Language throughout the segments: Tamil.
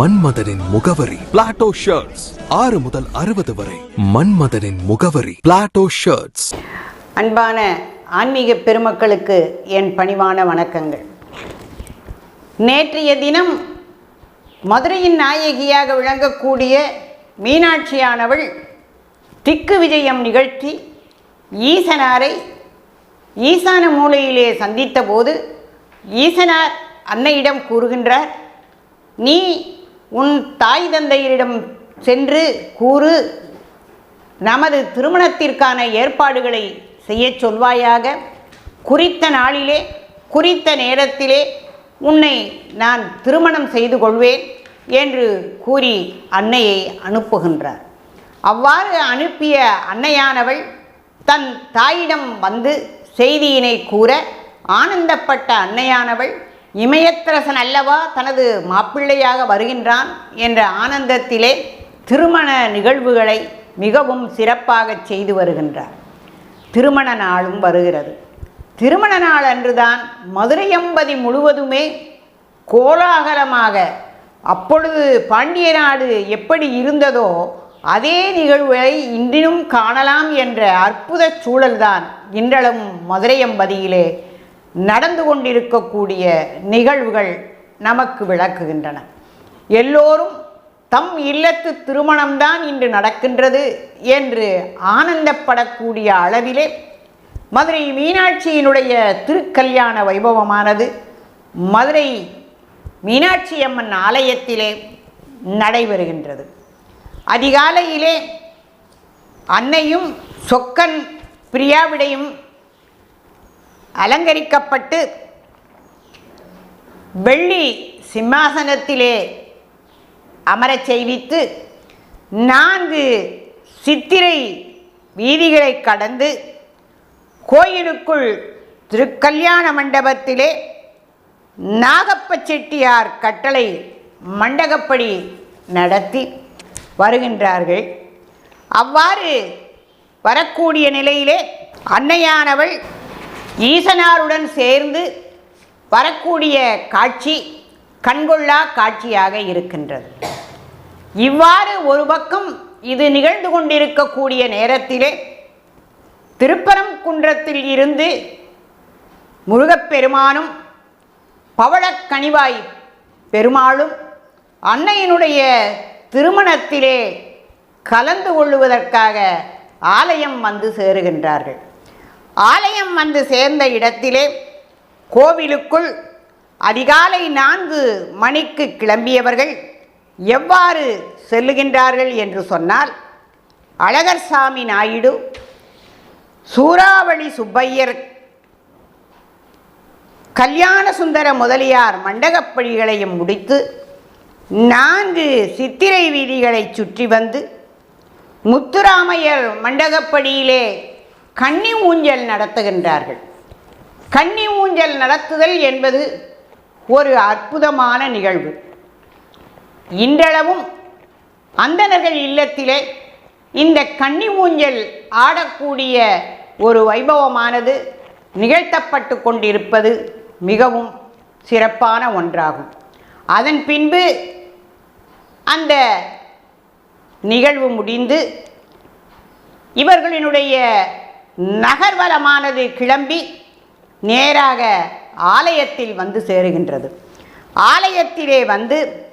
மன்மதனின் முகவரி. பிளாட்டோ ஷர்ட்ஸ் ஆறு முதல் அறுபது வரை. மன்மதனின் முகவரி. பிளாட்டோ ஷர்ட்ஸ் அன்பான ஆன்மீக பெருமக்களுக்கு என் பணிவான வணக்கங்கள். நேற்றைய தினம் மதுரையின் நாயகியாக விளங்கக்கூடிய மீனாட்சியானவள் திக்கு விஜயம் நிகழ்த்தி ஈசனாரை ஈசான மூலையிலே சந்தித்த போது ஈசனார் அன்னையிடம் கூறுகின்றார் நீ உன் தாய் தந்தையரிடம் சென்று கூறு நமது திருமணத்திற்கான ஏற்பாடுகளை செய்யச் சொல்வாயாக. குறித்த நாளிலே குறித்த நேரத்திலே உன்னை நான் திருமணம் செய்து கொள்வேன் என்று கூறி அன்னையை அனுப்புகின்றார். அவ்வாறு அனுப்பிய அன்னையானவள் தன் தாயிடம் வந்து செய்தியினை கூற ஆனந்தப்பட்ட அன்னையானவள் இமயத்தரசன் அல்லவா தனது மாப்பிள்ளையாக வருகின்றான் என்ற ஆனந்தத்திலே திருமண நிகழ்வுகளை மிகவும் சிறப்பாக செய்து வருகின்றார். திருமண நாளும் வருகிறது. திருமண நாள் அன்றுதான் மதுரையம்பதி முழுவதுமே கோலாகலமாக அப்பொழுது பாண்டிய நாடு எப்படி இருந்ததோ அதே நிகழ்வுகளை இன்றினும் காணலாம் என்ற அற்புத சூழல்தான் இன்றளவும் மதுரையம்பதியிலே நடந்து கொண்டிருக்கக்கூடிய நிகழ்வுகள் நமக்கு விளக்குகின்றன. எல்லோரும் தம் இல்லத்து திருமணம்தான் இன்று நடக்கின்றது என்று ஆனந்தப்படக்கூடிய அளவிலே மதுரை மீனாட்சியினுடைய திருக்கல்யாண வைபவமானது மதுரை மீனாட்சி அம்மன் ஆலயத்திலே நடைபெறுகின்றது. அதிகாலையிலே அன்னையும் சொக்கன் பிரியாவிடையும் அலங்கரிக்கப்பட்டு வெள்ளி சிம்மாசனத்திலே அமரச் செய்வித்து நான்கு சித்திரை வீதிகளை கடந்து கோயிலுக்குள் திருக்கல்யாண மண்டபத்திலே நாகப்ப செட்டியார் கட்டளை மண்டகப்படி நடத்தி வருகின்றார்கள். அவ்வாறு வரக்கூடிய நிலையிலே அன்னையானவள் ஈசனாருடன் சேர்ந்து வரக்கூடிய காட்சி கண்கொள்ளா காட்சியாக இருக்கின்றது. இவ்வாறு ஒரு பக்கம் இது நிகழ்ந்து கொண்டிருக்கக்கூடிய நேரத்திலே திருப்பரங்குன்றத்தில் இருந்து முருகப்பெருமானும் பவளக்கனிவாய் பெருமாளும் அன்னையினுடைய திருமணத்திலே கலந்து கொள்ளுவதற்காக ஆலயம் வந்து சேருகின்றார்கள். ஆலயம் வந்து சேர்ந்த இடத்திலே கோவிலுக்குள் அதிகாலை நான்கு மணிக்கு கிளம்பியவர்கள் எவ்வாறு செல்லுகின்றார்கள் என்று சொன்னால் அழகர் சாமி நாயுடு சூறாவளி சுப்பையர் கல்யாண சுந்தர முதலியார் மண்டகப்படிகளையும் முடித்து நான்கு சித்திரை வீதிகளை சுற்றி வந்து முத்துராமையர் மண்டகப்படியிலே கன்னி ஊஞ்சல் நடத்துகின்றார்கள். கன்னி ஊஞ்சல் நடத்துதல் என்பது ஒரு அற்புதமான நிகழ்வு. இன்றளவும் அந்தனர்கள் இல்லத்திலே இந்த கன்னி ஊஞ்சல் ஆடக்கூடிய ஒரு வைபவமானது நிகழ்த்தப்பட்டு கொண்டிருப்பது மிகவும் சிறப்பான ஒன்றாகும். அதன் பின்பு அந்த நிகழ்வு முடிந்து இவர்களினுடைய நகர்வலமானது கிளம்பி நேராக ஆலயத்தில் வந்து சேருகின்றது. ஆலயத்திலே வந்து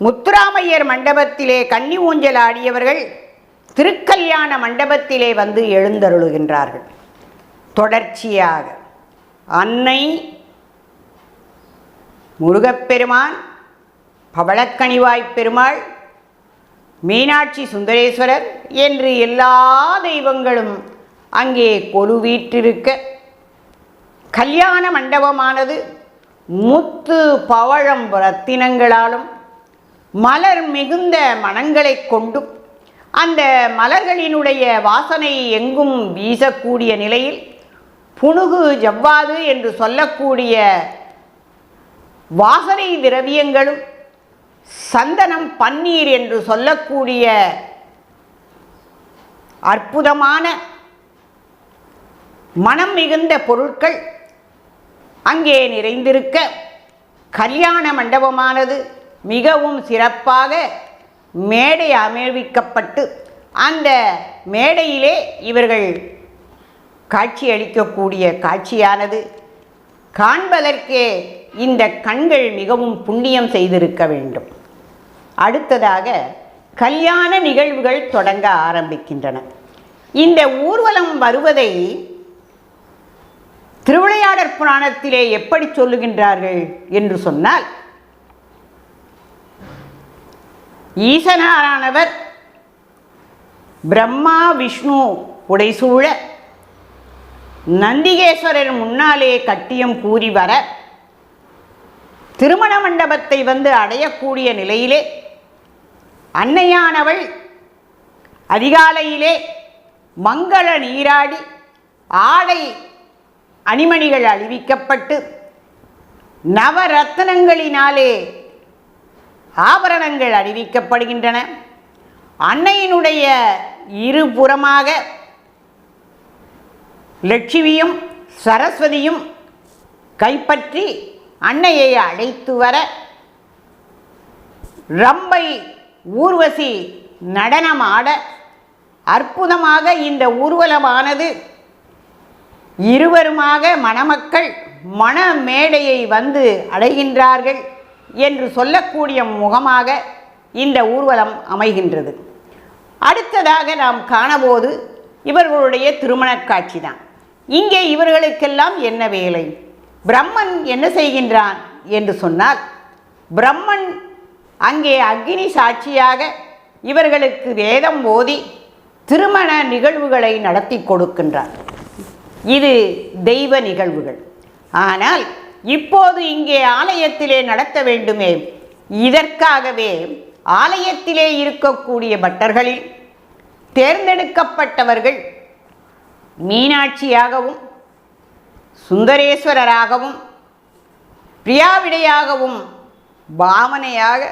முத்துராமையர் மண்டபத்திலே கன்னி ஊஞ்சல் ஆடியவர்கள் திருக்கல்யாண மண்டபத்திலே வந்து எழுந்தருளுகின்றார்கள். தொடர்ச்சியாக அன்னை முருகப்பெருமான் பவளக்கனிவாய்ப் பெருமாள் மீனாட்சி சுந்தரேஸ்வரர் என்று எல்லா தெய்வங்களும் அங்கே கொலுவீற்றிருக்க. கல்யாண மண்டபமானது முத்து பவழம் ரத்தினங்களாலும் மலர் மிகுந்த மனங்களைக் கொண்டும் அந்த மலர்களினுடைய வாசனை எங்கும் வீசக்கூடிய நிலையில் புனுகு ஜவ்வாது என்று சொல்லக்கூடிய வாசனை திரவியங்களும் சந்தனம் பன்னீர் என்று சொல்லக்கூடிய அற்புதமான மனம் மிகுந்த பொருட்கள் அங்கே நிறைந்திருக்க கல்யாண மண்டபமானது மிகவும் சிறப்பாக மேடை அமைவிக்கப்பட்டு அந்த மேடையிலே இவர்கள் காட்சி அளிக்கக்கூடிய காட்சியானது. காண்பதற்கே இந்த கண்கள் மிகவும் புண்ணியம் செய்திருக்க வேண்டும். அடுத்ததாக கல்யாண நிகழ்வுகள் தொடங்க ஆரம்பிக்கின்றன. இந்த ஊர்வலம் வருவதை திருவிளையாடற் புராணத்திலே எப்படி சொல்லுகின்றார்கள் என்று சொன்னால் ஈசனாரானவர் பிரம்மா விஷ்ணு உடைசூழ நந்திகேஸ்வரர் முன்னாலே கட்டியம் கூறி வர திருமண மண்டபத்தை வந்து அடையக்கூடிய நிலையிலே அன்னையானவள் அதிகாலையிலே மங்கள நீராடி ஆடை அணிமணிகள் அழிவிக்கப்பட்டு நவரத்னங்களினாலே ஆபரணங்கள் அணிவிக்கப்படுகின்றன. அன்னையினுடைய இருபுறமாக லட்சுமியும் சரஸ்வதியும் கைப்பற்றி அன்னையை அழைத்து வர ரம்பை ஊர்வசி நடனமாட அற்புதமாக இந்த ஊர்வலமானது இருவருமாக மணமக்கள் மண மேடையை வந்து அடைகின்றார்கள் என்று சொல்லக்கூடிய முகமாக இந்த ஊர்வலம் அமைகின்றது. அடுத்ததாக நாம் காணபோது இவர்களுடைய திருமணக் காட்சி தான். இங்கே இவர்களுக்கெல்லாம் என்ன வேலை? பிரம்மன் என்ன செய்கின்றான் என்று சொன்னால் பிரம்மன் அங்கே அக்னி சாட்சியாக இவர்களுக்கு வேதம் ஓதி திருமண நிகழ்வுகளை நடத்தி கொடுக்கின்றான். இது தெய்வ நிகழ்வுகள். ஆனால் இப்போது இங்கே ஆலயத்திலே நடத்த வேண்டுமே இதற்காகவே ஆலயத்திலே இருக்கக்கூடிய பட்டர்களில் தேர்ந்தெடுக்கப்பட்டவர்கள் மீனாட்சியாகவும் சுந்தரேஸ்வரராகவும் பிரியாவிடையாகவும் பாவனையாக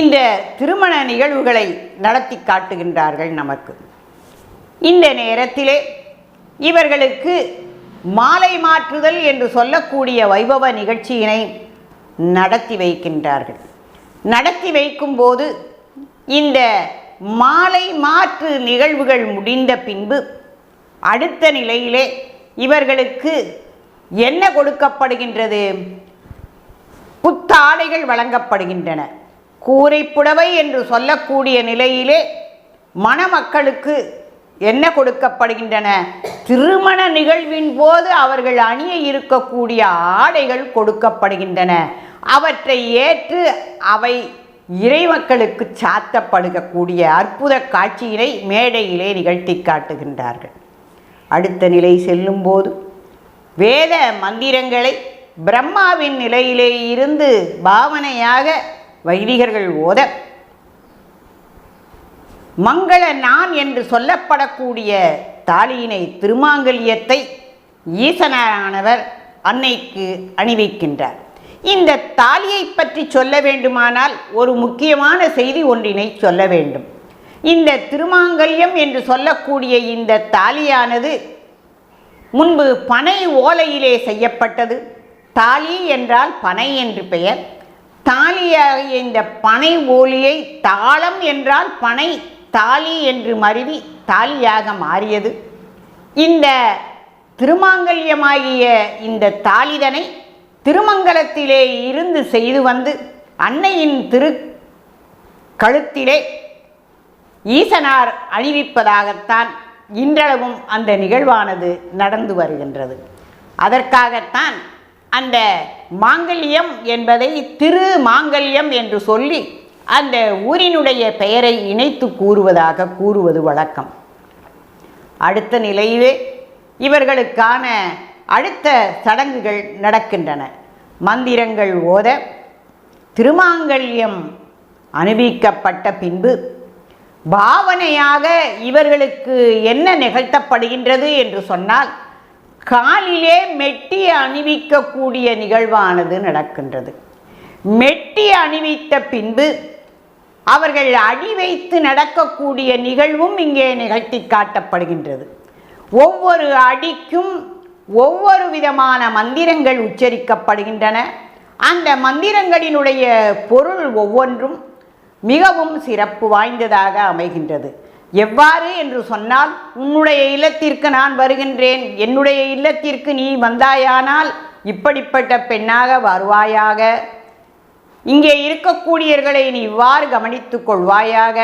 இந்த திருமண நிகழ்வுகளை நடத்தி காட்டுகின்றார்கள் நமக்கு. இந்த நேரத்திலே இவர்களுக்கு மாலை மாற்றுதல் என்று சொல்லக்கூடிய வைபவ நிகழ்ச்சியினை நடத்தி வைக்கின்றார்கள். நடத்தி வைக்கும்போது இந்த மாலை மாற்று நிகழ்வுகள் முடிந்த பின்பு அடுத்த நிலையிலே இவர்களுக்கு என்ன கொடுக்கப்படுகின்றது? புத்தாடைகள் வழங்கப்படுகின்றன. கூரைப்புடவை என்று சொல்லக்கூடிய நிலையிலே மணமக்களுக்கு என்ன கொடுக்கப்படுகின்றன? திருமண நிகழ்வின் போது அவர்கள் அணிய இருக்கக்கூடிய ஆடைகள் கொடுக்கப்படுகின்றன. அவற்றை ஏற்று அவை இறைமக்களுக்கு சாத்தப்படுகக்கூடிய அற்புத காட்சியினை மேடையிலே நிகழ்த்தி காட்டுகின்றார்கள். அடுத்த நிலை செல்லும்போது வேத மந்திரங்களை பிரம்மாவின் நிலையிலே இருந்து பாவனையாக வைதிகர்கள் ஓத மங்கள நான் என்று சொல்லப்படக்கூடிய தாலியினை திருமாங்கல்யத்தை ஈசனானவர் அன்னைக்கு அணிவிக்கின்றார். இந்த தாலியை பற்றி சொல்ல வேண்டுமானால் ஒரு முக்கியமான செய்தி ஒன்றினை சொல்ல வேண்டும். இந்த திருமாங்கல்யம் என்று சொல்லக்கூடிய இந்த தாலியானது முன்பு பனை ஓலையிலே செய்யப்பட்டது. தாலி என்றால் பனை என்று பெயர். தாலியாகிய இந்த பனை ஓலியை தாளம் என்றால் பனை தாலி என்று மருவி தாலியாக மாறியது. இந்த திருமாங்கல்யமாகிய இந்த தாளிதனை திருமங்கலத்திலே இருந்து செய்து வந்து அன்னையின் திரு கழுத்திலே ஈசனார் அணிவிப்பதாகத்தான் இன்றளவும் அந்த நிகழ்வானது நடந்து வருகின்றது. அதற்காகத்தான் அந்த மாங்கல்யம் என்பதை திரு மாங்கல்யம் என்று சொல்லி அந்த ஊரினுடைய பெயரை இணைத்து கூறுவதாக கூறுவது வழக்கம். அடுத்த நிலையிலே இவர்களுக்கான அடுத்த சடங்குகள் நடக்கின்றன. மந்திரங்கள் ஓத திருமாங்கல்யம் அனுபவிக்கப்பட்ட பின்பு பாவனையாக இவர்களுக்கு என்ன நிகழ்த்தப்படுகின்றது என்று சொன்னால் காலிலே மெட்டி அணிவிக்கக்கூடிய நிகழ்வானது நடக்கின்றது. மெட்டி அணிவித்த பின்பு அவர்கள் அடி வைத்து நடக்கக்கூடிய நிகழ்வும் இங்கே நிகழ்த்தி காட்டப்படுகின்றது. ஒவ்வொரு அடிக்கும் ஒவ்வொரு விதமான மந்திரங்கள் உச்சரிக்கப்படுகின்றன. அந்த மந்திரங்களினுடைய பொருள் ஒவ்வொன்றும் மிகவும் சிறப்பு வாய்ந்ததாக அமைகின்றது. எவ்வாறு என்று சொன்னால் உன்னுடைய இல்லத்திற்கு நான் வருகின்றேன் என்னுடைய இல்லத்திற்கு நீ வந்தாயானால் இப்படிப்பட்ட பெண்ணாக வருவாயாக. இங்கே இருக்கக்கூடியவர்களை நீ இவ்வாறு கவனித்துக் கொள்வாயாக.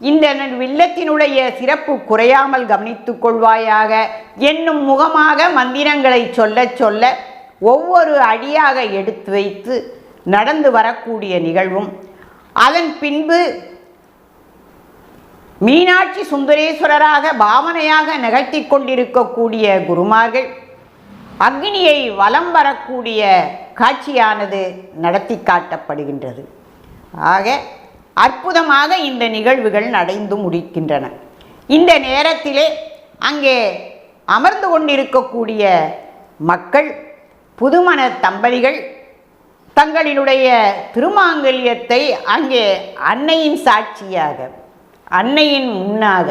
இந்த வில்லத்தினுடைய சிறப்பு குறையாமல் கவனித்துக் கொள்வாயாக. என்னும் முகமாக மந்திரங்களை சொல்ல சொல்ல ஒவ்வொரு அடியாக எடுத்து வைத்து நடந்து வரக்கூடிய நிகழ்வும். அதன் பின்பு மீனாட்சி சுந்தரேஸ்வரராக பாவனையாக நிகழ்த்தி கொண்டிருக்கக்கூடிய குருமார்கள். அக்னியை வலம் வரக்கூடிய காட்சியானது நடத்தி காட்டப்படுகின்றது. ஆக அற்புதமாக இந்த நிகழ்வுகள் நடந்து முடிக்கின்றன. இந்த நேரத்திலே அங்கே அமர்ந்து கொண்டிருக்கக்கூடிய மக்கள் புதுமண தம்பதிகள் தங்களினுடைய திருமாங்கல்யத்தை அங்கே அன்னையின் சாட்சியாக அன்னையின் முன்னாக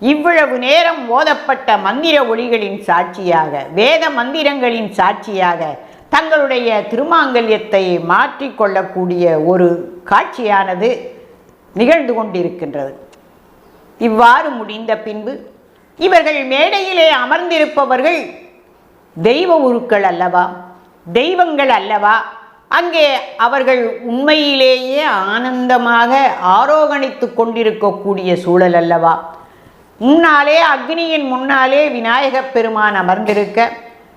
இவ்வளவு நேரம் ஓதப்பட்ட மந்திர ஒளிகளின் சாட்சியாக வேத மந்திரங்களின் சாட்சியாக தங்களுடைய திருமாங்கல்யத்தை மாற்றிக்கொள்ளக்கூடிய ஒரு காட்சியானது நிகழ்ந்து கொண்டிருக்கின்றது. இவ்வாறு முடிந்த பின்பு இவர்கள் மேடையிலே அமர்ந்திருப்பவர்கள் தெய்வ உருக்கள் அல்லவா? தெய்வங்கள் அல்லவா? அங்கே அவர்கள் உண்மையிலேயே ஆனந்தமாக ஆரோகணித்து கொண்டிருக்கக்கூடிய சூழல் அல்லவா? முன்னாலே அக்னியின் முன்னாலே விநாயகப் பெருமான் அமர்ந்திருக்க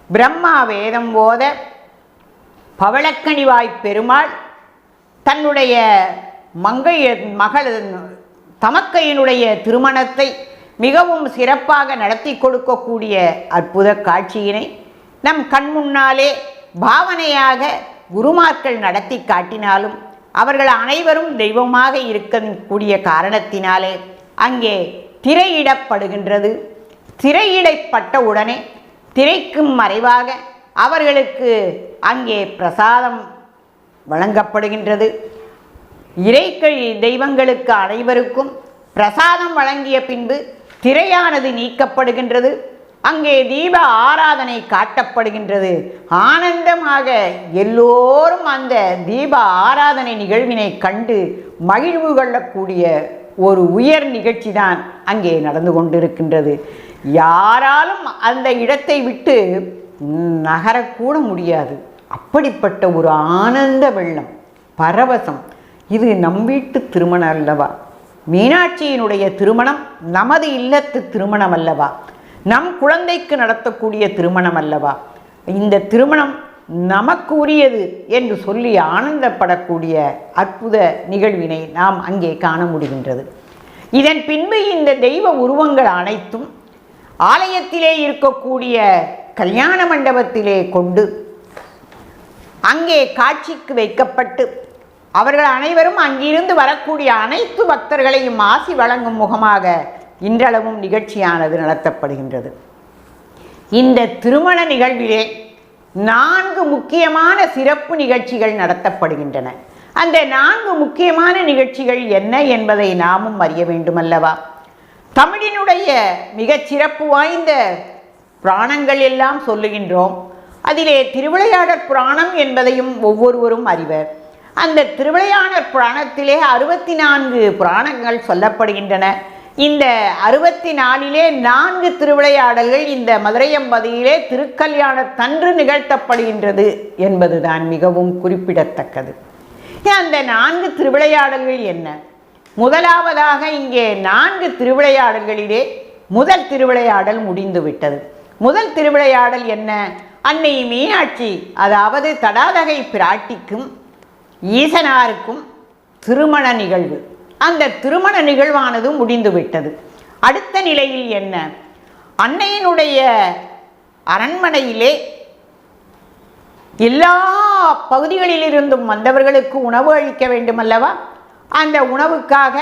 பிரம்மா வேதம் போத பவளக்கணிவாய் பெருமாள் தன்னுடைய மங்கை மகள் தமக்கையினுடைய திருமணத்தை மிகவும் சிறப்பாக நடத்தி கொடுக்கக்கூடிய அற்புத காட்சியினை நம் கண் முன்னாலே பாவனையாக குருமார்கள் நடத்தி காட்டினாலும் அவர்கள் அனைவரும் தெய்வமாக இருக்கக்கூடிய காரணத்தினாலே அங்கே திரையிடப்படுகின்றது. திரையிடப்பட்ட உடனே திரைக்கும் மறைவாக அவர்களுக்கு அங்கே பிரசாதம் வழங்கப்படுகின்றது. இறைக்கழி தெய்வங்களுக்கு அனைவருக்கும் பிரசாதம் வழங்கிய பின்பு திரையானது நீக்கப்படுகின்றது. அங்கே தீப ஆராதனை காட்டப்படுகின்றது. ஆனந்தமாக எல்லோரும் அந்த தீப ஆராதனை நிகழ்வினை கண்டு மகிழ்வு கொள்ளக்கூடிய ஒரு உயர் நிகழ்ச்சி தான் அங்கே நடந்து கொண்டிருக்கின்றது. யாராலும் அந்த இடத்தை விட்டு நகரக்கூட முடியாது. அப்படிப்பட்ட ஒரு ஆனந்த வெள்ளம் பரவசம். இது நம் வீட்டு திருமணம் அல்லவா? மீனாட்சியினுடைய திருமணம் நமது இல்லத்து திருமணம் அல்லவா? நம் குழந்தைக்கு நடத்தக்கூடிய திருமணம் அல்லவா? இந்த திருமணம் நமக்கு உரியது என்று சொல்லி ஆனந்தப்படக்கூடிய அற்புத நிகழ்வினை நாம் அங்கே காண முடிகின்றது. இதன் பின்பு இந்த தெய்வ உருவங்கள் அனைத்தும் ஆலயத்திலே இருக்கக்கூடிய கல்யாண மண்டபத்திலே கொண்டு அங்கே காட்சிக்கு வைக்கப்பட்டு அவர்கள் அனைவரும் அங்கிருந்து வரக்கூடிய அனைத்து பக்தர்களையும் ஆசி வழங்கும் முகமாக இன்றளவும் நிகழ்ச்சியானது நடத்தப்படுகின்றது. இந்த திருமண நிகழ்விலே நான்கு முக்கியமான சிறப்பு நிகழ்ச்சிகள் நடத்தப்படுகின்றன. அந்த நான்கு முக்கியமான நிகழ்ச்சிகள் என்ன என்பதை நாமும் அறிய வேண்டுமல்லவா? தமிழினுடைய மிகச் சிறப்பு வாய்ந்த புராணங்கள் எல்லாம் சொல்லுகின்றோம். அதிலே திருவிளையாடற் புராணம் என்பதையும் ஒவ்வொருவரும் அறிவர். அந்த திருவிளையாடற் புராணத்திலே அறுபத்தி நான்கு புராணங்கள் சொல்லப்படுகின்றன. இந்த அறுபத்தி நாலிலே நான்கு திருவிளையாடல்கள் இந்த மதுரையம்பதியிலே திருக்கல்யாணத்தன்று நிகழ்த்தப்படுகின்றது என்பதுதான் மிகவும் குறிப்பிடத்தக்கது. அந்த நான்கு திருவிளையாடல்கள் என்ன? முதலாவதாக இங்கே நான்கு திருவிளையாடல்களிலே முதல் திருவிளையாடல் முடிந்து விட்டது. முதல் திருவிளையாடல் என்ன? அன்னை மீனாட்சி அதாவது தடாதகை பிராட்டிக்கும் ஈசனாருக்கும் திருமண நிகழ்வு. அந்த திருமண நிகழ்வானது முடிந்துவிட்டது. அடுத்த நிலையில் என்ன? அன்னையினுடைய அரண்மனையிலே எல்லா பகுதிகளிலிருந்தும் வந்தவர்களுக்கு உணவு அளிக்க வேண்டுமல்லவா? அந்த உணவுக்காக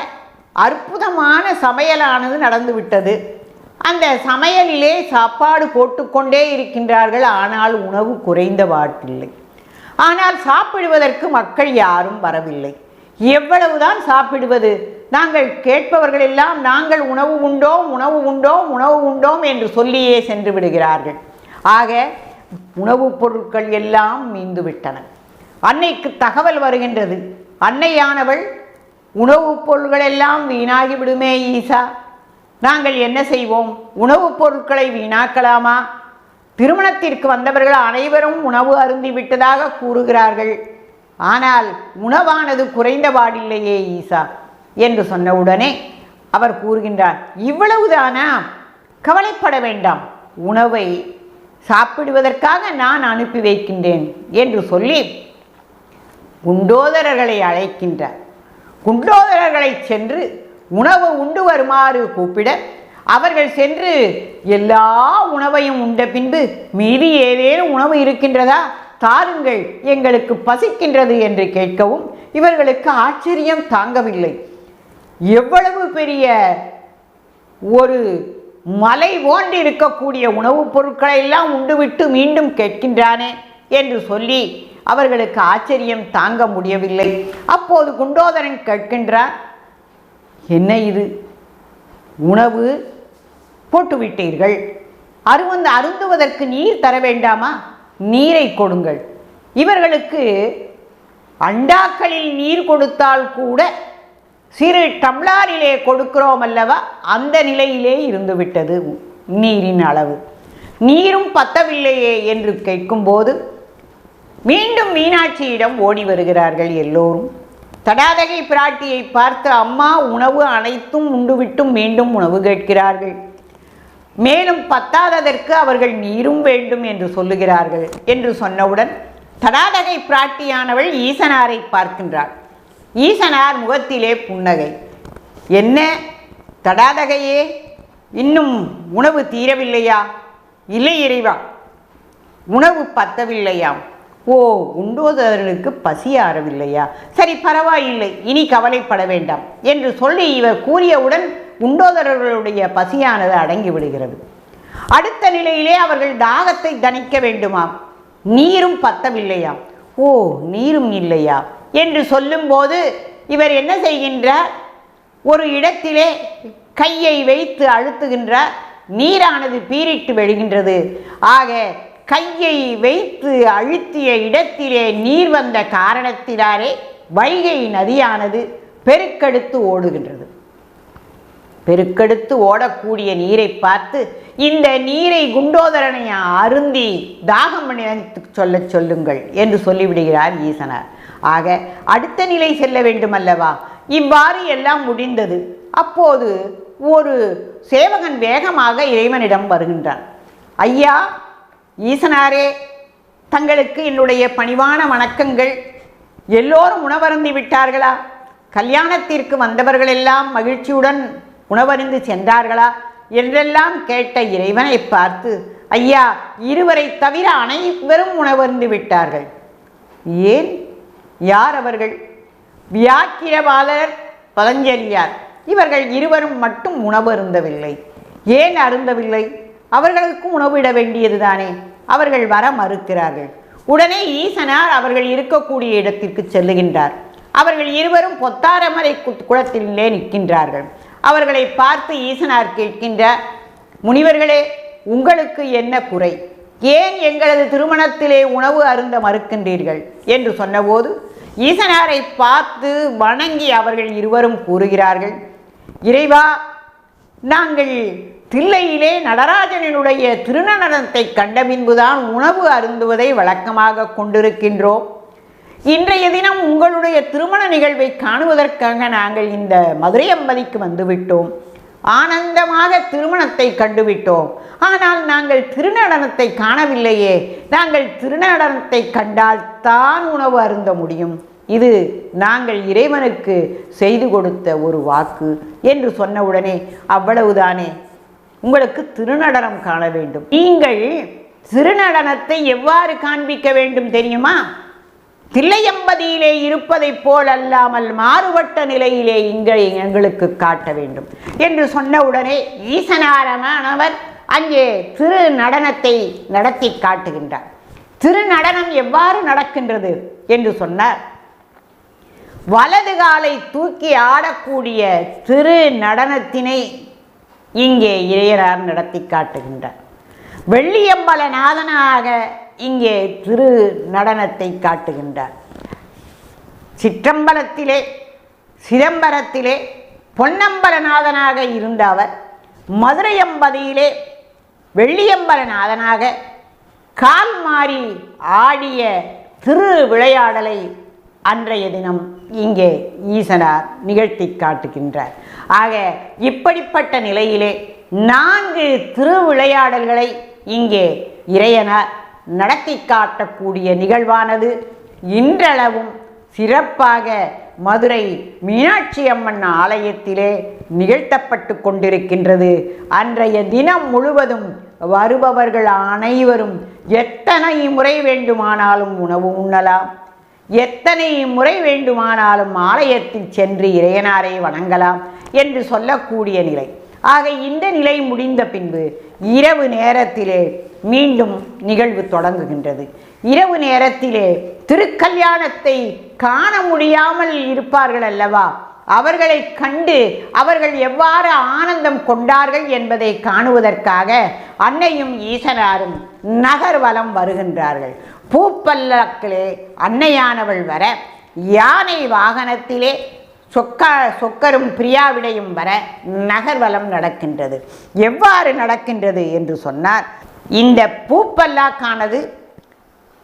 அற்புதமான சமையலானது நடந்துவிட்டது. அந்த சமையலிலே சாப்பாடு போட்டுக்கொண்டே இருக்கின்றார்கள். ஆனால் உணவு குறைந்த வாட்டில்லை. ஆனால் சாப்பிடுவதற்கு மக்கள் யாரும் வரவில்லை. எவ்வளவுதான் சாப்பிடுவது? நாங்கள் கேட்பவர்கள் எல்லாம் நாங்கள் உணவு உண்டோம் உணவு உண்டோம் உணவு உண்டோம் என்று சொல்லியே சென்று விடுகிறார்கள். ஆக உணவுப் பொருட்கள் எல்லாம் மீந்து விட்டன அன்னைக்கு தகவல் வருகின்றது. அன்னையானவள் உணவுப் பொருள்களெல்லாம் வீணாகி விடுமே ஈசா. நாங்கள் என்ன செய்வோம்? உணவுப் பொருட்களை வீணாக்கலாமா? திருமணத்திற்கு வந்தவர்கள் அனைவரும் உணவு அருந்தி விட்டதாக கூறுகிறார்கள். ஆனால் உணவானது குறைந்தபாடில்லையே ஈசா என்று சொன்னவுடனே அவர் கூறுகின்றார் இவ்வளவுதானா? கவலைப்பட வேண்டாம். உணவை சாப்பிடுவதற்காக நான் அனுப்பி வைக்கின்றேன் என்று சொல்லி குண்டோதரர்களை அழைக்கின்றார். குண்டோதரர்களை சென்று உணவு உண்டு வருமாறு கூப்பிட அவர்கள் சென்று எல்லா உணவையும் உண்ட பின்பு மீதி ஏதேனும் உணவு இருக்கின்றதா? தாருங்கள் எங்களுக்கு பசிக்கின்றது என்று கேட்கவும் இவர்களுக்கு ஆச்சரியம் தாங்கவில்லை. எவ்வளவு பெரிய ஒரு மலை போன்று இருக்கக்கூடிய உணவுப் பொருட்களை எல்லாம் உண்டுவிட்டு மீண்டும் கேட்கின்றானே என்று சொல்லி அவர்களுக்கு ஆச்சரியம் தாங்க முடியவில்லை. அப்போது குண்டோதரன் கேட்கின்றார் என்ன இது? உணவு போட்டுவிட்டீர்கள். அருவந்து அருந்துவதற்கு நீர் தர வேண்டாமா? நீரை கொடுங்கள். இவர்களுக்கு அண்டாக்களில் நீர் கொடுத்தால் கூட சிறு டம்ளாரிலே கொடுக்கிறோம் அல்லவா? அந்த நிலையிலே இருந்துவிட்டது நீரின் அளவு. நீரும் பத்தவில்லையே என்று கேட்கும்போது மீண்டும் மீனாட்சியிடம் ஓடி வருகிறார்கள் எல்லோரும். தடாதகை பிராட்டியை பார்த்து அம்மா உணவு அனைத்தும் உண்டுவிட்டும் மீண்டும் உணவு கேட்கிறார்கள். மேலும் பத்தாததற்கு அவர்கள் நீரும் வேண்டும் என்று சொல்லுகிறார்கள் என்று சொன்னவுடன் தடாதகை பிராட்டியானவள் ஈசனாரை பார்க்கின்றாள். ஈசனார் முகத்திலே புன்னகை. என்ன? தடாதகையே இன்னும் உணவு தீரவில்லையா? இல்லை இறைவா உணவு பத்தவில்லையாம். ஓ உண்டோதரனுக்கு பசி ஆறவில்லையா? சரி பரவாயில்லை இனி கவலைப்பட வேண்டாம் என்று சொல்லி இவர் கூறியவுடன் உண்டோதரர்களுடைய பசியானது அடங்கி விடுகிறது. அடுத்த நிலையிலே அவர்கள் தாகத்தை தணிக்க வேண்டுமாம். நீரும் பத்தவில்லையாம். ஓ நீரும் இல்லையா? என்று சொல்லும்போது இவர் என்ன செய்கின்றார்? ஒரு இடத்திலே கையை வைத்து அழுத்துகின்றார். நீரானது பீரிட்டு விழுகின்றது ஆக கையை வைத்து அழுத்திய இடத்திலே நீர் வந்த காரணத்தினாலே வைகை நதியானது பெருக்கெடுத்து ஓடுகின்றது. பெருக்கெடுத்து ஓடக்கூடிய நீரை பார்த்து இந்த நீரை குண்டோதரனை அருந்தி தாகம் நினைத்து சொல்ல சொல்லுங்கள் என்று சொல்லிவிடுகிறார் ஈசனார். ஆக அடுத்த நிலை செல்ல வேண்டுமல்லவா? இவ்வாறு எல்லாம் முடிந்தது. அப்போது ஒரு சேவகன் வேகமாக இறைவனிடம் வருகின்றான். ஐயா ஈசனாரே தங்களுக்கு என்னுடைய பணிவான வணக்கங்கள். எல்லோரும் உணவருந்தி விட்டார்களா? கல்யாணத்திற்கு வந்தவர்களெல்லாம் மகிழ்ச்சியுடன் உணவருந்து சென்றார்களா? என்றெல்லாம் கேட்ட இறைவனை பார்த்து ஐயா இருவரை தவிர அனைவரும் உணவருந்து விட்டார்கள். ஏன்? யார் அவர்கள்? வியாக்கிரபாலர் பதஞ்சலியார் இவர்கள் இருவரும் மட்டும் உணவு அருந்தவில்லை ஏன் அருந்தவில்லை? அவர்களுக்கும் உணவிட வேண்டியதுதானே. அவர்கள் வர மறுக்கிறார்கள். உடனே ஈசனார் அவர்கள் இருக்கக்கூடிய இடத்திற்கு செல்லுகின்றார். அவர்கள் இருவரும் பொத்தாரமரை குளத்திலே நிற்கின்றார்கள். அவர்களை பார்த்து ஈசனார் கேட்கின்ற முனிவர்களே உங்களுக்கு என்ன குறை? ஏன் எங்களது திருமணத்திலே உணவு அருந்த மறுக்கின்றீர்கள்? என்று சொன்னபோது ஈசனாரை பார்த்து வணங்கி அவர்கள் இருவரும் கூறுகிறார்கள் இறைவா நாங்கள் தில்லையிலே நடராஜனினுடைய திருநடனத்தை கண்ட பின்புதான் உணவு அருந்துவதை வழக்கமாக கொண்டிருக்கின்றோம். இன்றைய தினம் உங்களுடைய திருமண நிகழ்வை காணுவதற்காக நாங்கள் இந்த மதுரை அம்பதிக்கு வந்துவிட்டோம். ஆனந்தமாக திருமணத்தை கண்டுவிட்டோம். ஆனால் நாங்கள் திருநடனத்தை காணவில்லையே. நாங்கள் திருநடனத்தை கண்டால் தான் உணவு அருந்த முடியும். இது நாங்கள் இறைவனுக்கு செய்து கொடுத்த ஒரு வாக்கு என்று சொன்னவுடனே அவ்வளவுதானே. உங்களுக்கு திருநடனம் காண வேண்டும். நீங்கள் திருநடனத்தை எவ்வாறு காண்பிக்க வேண்டும் தெரியுமா? தில்லையம்பதியிலே இருப்பதைப் போல் அல்லாமல் மாறுபட்ட நிலையிலே இங்கே எங்களுக்கு காட்ட வேண்டும் என்று சொன்னவுடனே ஈசனாரமானவர் அங்கே திரு நடனத்தை நடத்தி காட்டுகின்றார். திரு நடனம் எவ்வாறு நடக்கின்றது என்று சொன்னார். வலது காலை தூக்கி ஆடக்கூடிய திரு நடனத்தினை இங்கே இளையரார் நடத்தி காட்டுகின்றார். வெள்ளியம்பல நாதனாக இங்கே திரு நடனத்தை காட்டுகின்றார். சிற்றம்பலத்திலே சிதம்பரத்திலே பொன்னம்பலநாதனாக இருந்த அவர் மதுரையம்பதியிலே வெள்ளியம்பலநாதனாக கால் மாறி ஆடிய திரு விளையாடலை அன்றைய தினம் இங்கே ஈசனார் நிகழ்த்தி காட்டுகின்றார். ஆக இப்படிப்பட்ட நிலையிலே நான்கு திருவிளையாடல்களை இங்கே இறையனார் நடத்தி காட்டக்கூடிய நிகழ்வானது இன்றளவும் சிறப்பாக மதுரை மீனாட்சி அம்மன் ஆலயத்திலே நிகழ்த்தப்பட்டு கொண்டிருக்கின்றது. அன்றைய தினம் முழுவதும் வருபவர்கள் அனைவரும் எத்தனை முறை வேண்டுமானாலும் உணவு உண்ணலாம். எத்தனை முறை வேண்டுமானாலும் ஆலயத்தில் சென்று இறையனாரை வணங்கலாம் என்று சொல்லக்கூடிய நிலை. ஆக இந்த நிலை முடிந்த பின்பு இரவு நேரத்திலே மீண்டும் நிகழ்வு தொடங்குகின்றது. இரவு நேரத்திலே திருக்கல்யாணத்தை காண முடியாமல் இருப்பார்கள் அல்லவா? அவர்களை கண்டு அவர்கள் எவ்வாறு ஆனந்தம் கொண்டார்கள் என்பதை காணுவதற்காக அன்னையும் ஈசனாரும் நகர்வலம் வருகின்றார்கள். பூப்பல்லக்கிலே அன்னையானவள் வர யானை வாகனத்திலே சொக்கா சொக்கரும் பிரியாவிடையும் வர நகர்வலம் நடக்கின்றது. எவ்வாறு நடக்கின்றது என்று சொன்னார். இந்த பூப்பல்லாக்கானது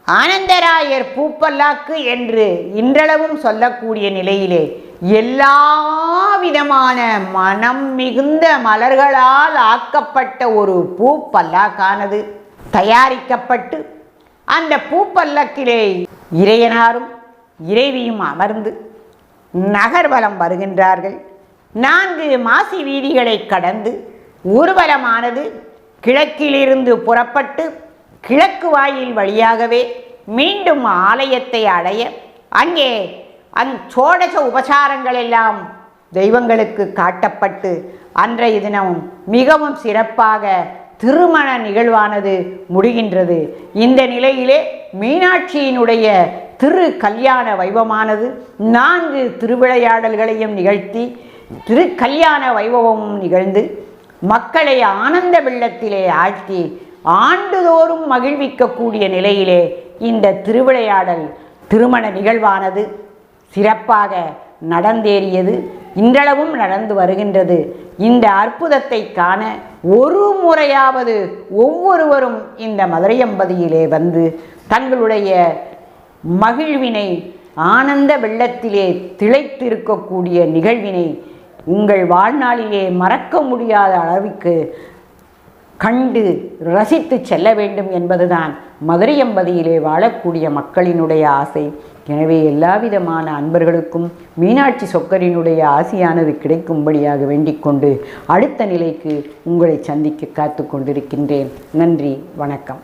ஆனந்தராயர் பூப்பல்லாக்கு என்று இன்றளவும் சொல்லக்கூடிய நிலையிலே எல்லா விதமான மனம் மிகுந்த மலர்களால் ஆக்கப்பட்ட ஒரு பூப்பல்லாக்கானது தயாரிக்கப்பட்டு அந்த பூப்பல்லக்கிலே இறையனாரும் இறைவியும் அமர்ந்து நகர்வலம் வருகின்றார்கள். நான்கு மாசி வீதிகளை கடந்து ஊர்வலமானது கிழக்கிலிருந்து புறப்பட்டு கிழக்கு வாயில் வழியாகவே மீண்டும் ஆலயத்தை அடைய அங்கே அந் சோடச உபசாரங்கள் எல்லாம் தெய்வங்களுக்கு காட்டப்பட்டு அன்றைய தினம் மிகவும் சிறப்பாக திருமண நிகழ்வானது முடிகின்றது. இந்த நிலையிலே மீனாட்சியினுடைய திரு கல்யாண வைபவமானது நான்கு திருவிளையாடல்களையும் நிகழ்த்தி திரு கல்யாண வைபவமும் நிகழ்ந்து மக்களை ஆனந்த வெள்ளத்திலே ஆழ்த்தி ஆண்டுதோறும் மகிழ்விக்கக்கூடிய நிலையிலே இந்த திருவிளையாடல் திருமண நிகழ்வானது சிறப்பாக நடந்தேறியது. இன்றளவும் நடந்து வருகின்றது. இந்த அற்புதத்தை காண ஒரு முறையாவது ஒவ்வொருவரும் இந்த மதுரையம்பதியிலே வந்து தங்களுடைய மகிழ்வினை ஆனந்த வெள்ளத்திலே திளைத்திருக்கக்கூடிய நிகழ்வினை உங்கள் வாழ்நாளிலே மறக்க முடியாத அளவுக்கு கண்டு ரசித்து செல்ல வேண்டும் என்பதுதான் மதுரையம்பதியிலே வாழக்கூடிய மக்களினுடைய ஆசை எனவே எல்லா விதமான அன்பர்களுக்கும் மீனாட்சி சொக்கரினுடைய ஆசையானது கிடைக்கும்படியாக வேண்டிக்கொண்டு அடுத்த நிலைக்கு உங்களை சந்திக்க காத்து கொண்டிருக்கின்றேன் நன்றி வணக்கம்